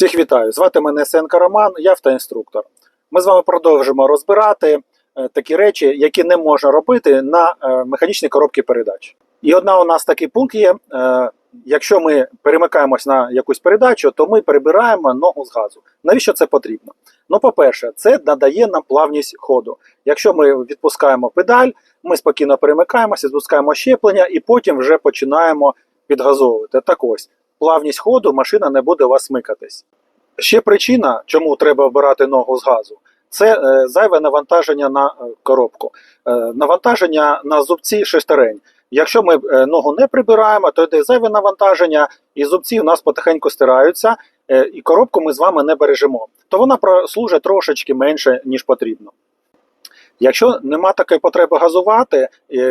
Всіх вітаю! Звати мене Сенка Роман, я автоінструктор. Ми з вами продовжимо розбирати е, такі речі, які не можна робити на е, механічній коробці передач. І одна у нас такий пункт є: е, якщо ми перемикаємось на якусь передачу, то ми перебираємо ногу з газу. Навіщо це потрібно? Ну, по-перше, це надає нам плавність ходу. Якщо ми відпускаємо педаль, ми спокійно перемикаємося, відпускаємо щеплення і потім вже починаємо підгазовувати. Так ось, плавність ходу машина не буде у вас смикатись. Ще причина, чому треба обирати ногу з газу, це е, зайве навантаження на е, коробку, е, навантаження на зубці шестерень. Якщо ми ногу не прибираємо, то йде зайве навантаження, і зубці у нас потихеньку стираються, і коробку ми з вами не бережемо. То вона прослужить трошечки менше, ніж потрібно. Якщо нема такої потреби газувати,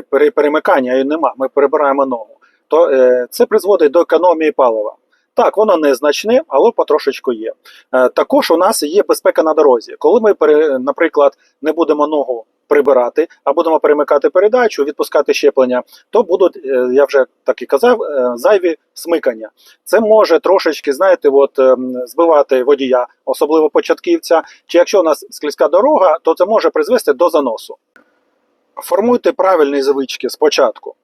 пере- перемикання її нема, ми перебираємо ногу, то е, це призводить до економії палива. Так, воно незначне, але потрошечку є. Е, Також у нас є безпека на дорозі. Коли ми, наприклад, не будемо ногу прибирати, а будемо перемикати передачу, відпускати щеплення, то будуть, е, я вже так і казав, зайві смикання. Це може трошечки, знаєте, от, ем, збивати водія, особливо початківця. Чи якщо у нас слизька дорога, то це може призвести до заносу. Формуйте правильні звички спочатку.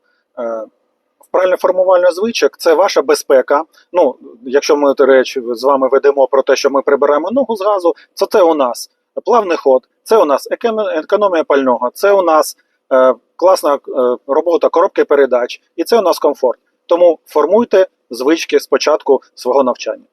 Правильне формування звичок це ваша безпека. Ну, якщо ми речі, з вами ведемо про те, що ми прибираємо ногу з газу, це це у нас плавний ход, це у нас економія пального, це у нас е, класна е, робота коробки передач, і це у нас комфорт. Тому формуйте звички спочатку свого навчання.